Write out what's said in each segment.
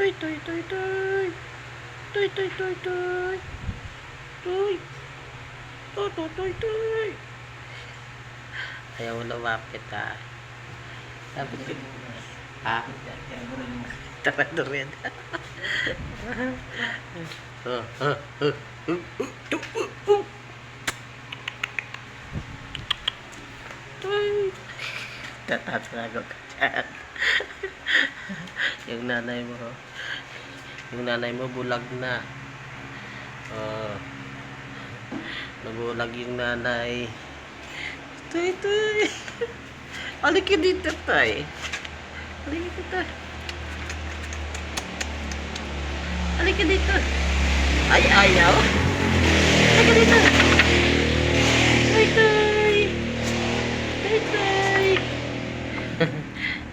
Tuy, tuy, tuy, tuy. Tuy, tuy, tuy, tuy. Tuy. Tuy, tuy, tuy, tuy. Ayaw lumapit ha. Sabi ko. Ha? Tarado rin. oh, oh, oh. Tuy. Tatatago ka dyan. yung nanay mo, yung nanay mo bulag na. Oh. Nabulag yung nanay. Tuy, tuy. Alik ka dito, tay. Alik ka dito. Alik ka dito. Ay, ayaw. Alik ka dito.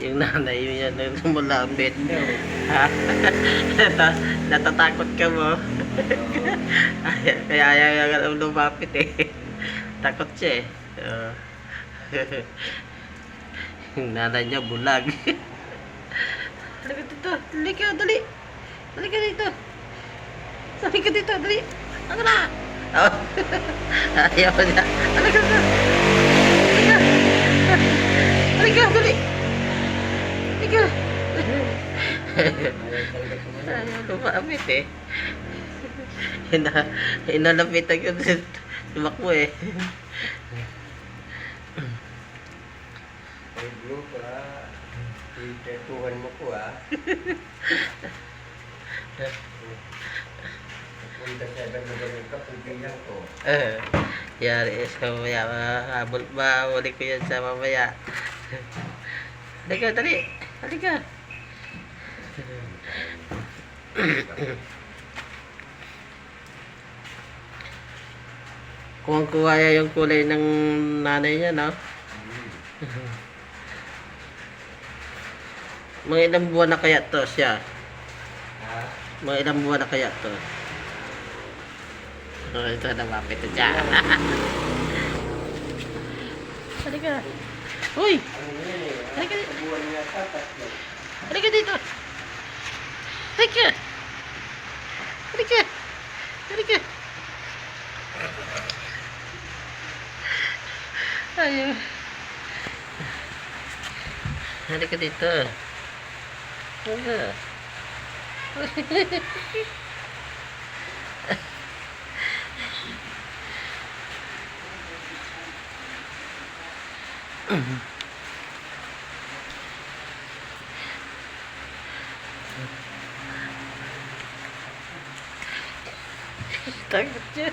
Yung nanay mo yan, lumulambit. Ha? Nata- Natatakot ka mo. Ay- Kaya ayaw ka lumapit eh. Takot siya eh. Oo. yung nanay niya bulag. Halika dito. Halika, dali. Halika dito. Sabi ka dito, dali. Ano na? Oh. Ayaw niya. Halika dito. Halika. Lumapit eh. Ina, inalapitan ko din. Tumakbo eh. Ay, bro, pa. Itetuhan mo ko, ah. Punta sa ibang lugar ng kapugilan ko. Eh, yari sa mamaya. Habol ba? Uli ko yan sa mamaya. Halika, dali. Halika. Kuwang-kuha niya yung kulay ng nanay niya, no? Mga ilang buwan na kaya to siya? Mga ilang buwan na kaya to? Oh, ito na mapit na dyan. Halika. Uy! Ano yan eh? Halika dito. Buwan nga tatas mo. Halika dito. Halika. Halika. Halika. Ayaw. Halika Takot siya.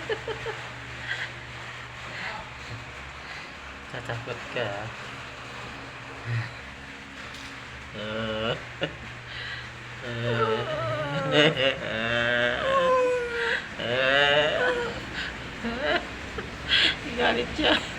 Tatakot ka. ah. Ah. Galit siya.